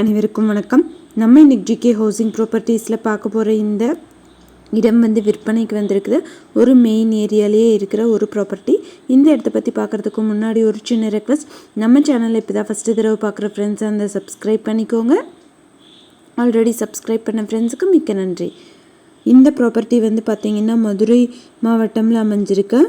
அனைவருக்கும் வணக்கம். நம்ம இன்னைக்கு ஜிகே ஹவுசிங் ப்ராப்பர்ட்டிஸில் பார்க்க போகிற இந்த இடம் வந்து விற்பனைக்கு வந்திருக்குது. ஒரு மெயின் ஏரியாலேயே இருக்கிற ஒரு ப்ராப்பர்ட்டி இந்த இடத்த பற்றி பார்க்குறதுக்கு முன்னாடி ஒரு சின்ன ரெக்வஸ்ட் நம்ம சேனலில் இப்போ தான் ஃபஸ்ட்டு தடவை பார்க்குற ஃப்ரெண்ட்ஸ் அந்த சப்ஸ்கிரைப் பண்ணிக்கோங்க. ஆல்ரெடி சப்ஸ்கிரைப் பண்ண ஃப்ரெண்ட்ஸுக்கு மிக்க நன்றி. இந்த ப்ராப்பர்ட்டி வந்து பார்த்திங்கன்னா மதுரை மாவட்டமில் அமைஞ்சிருக்கு.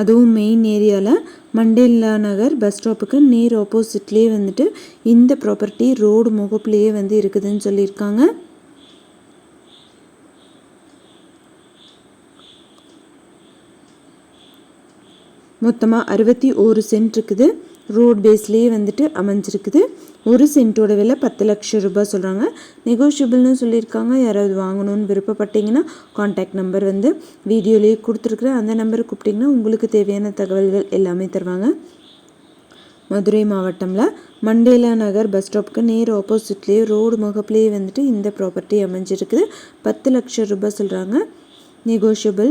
அதுவும் மெயின் ஏரியாவில் மண்டேலா நகர் பஸ் ஸ்டாப்புக்கு நேர் ஆப்போசிட்லேயே வந்துட்டு இந்த ப்ராப்பர்ட்டி ரோடு முகப்புலேயே வந்து இருக்குதுன்னு சொல்லியிருக்காங்க. மொத்தமாக அறுபத்தி ஒரு சென்ட் இருக்குது. ரோட் பேஸ்லேயே வந்துட்டு அமைஞ்சிருக்குது. ஒரு சென்ட்டோட விலை பத்து லட்சம் ரூபாய் சொல்கிறாங்க நெகோஷியபிள்னு சொல்லியிருக்காங்க. யாராவது வாங்கணும்னு விருப்பப்பட்டீங்கன்னா காண்டாக்ட் நம்பர் வந்து வீடியோலேயே கொடுத்துருக்குறேன். அந்த நம்பருக்கு கூப்பிட்டிங்கன்னா உங்களுக்கு தேவையான தகவல்கள் எல்லாமே தருவாங்க. மதுரை மாவட்டமில் மண்டேலா நகர் பஸ் ஸ்டாப்புக்கு நேர் ஆப்போசிட்லேயே ரோடு முகப்புலேயே வந்துட்டு இந்த ப்ராப்பர்ட்டி அமைஞ்சிருக்குது. பத்து லட்சம் ரூபாய் சொல்கிறாங்க நெகோஷியபிள்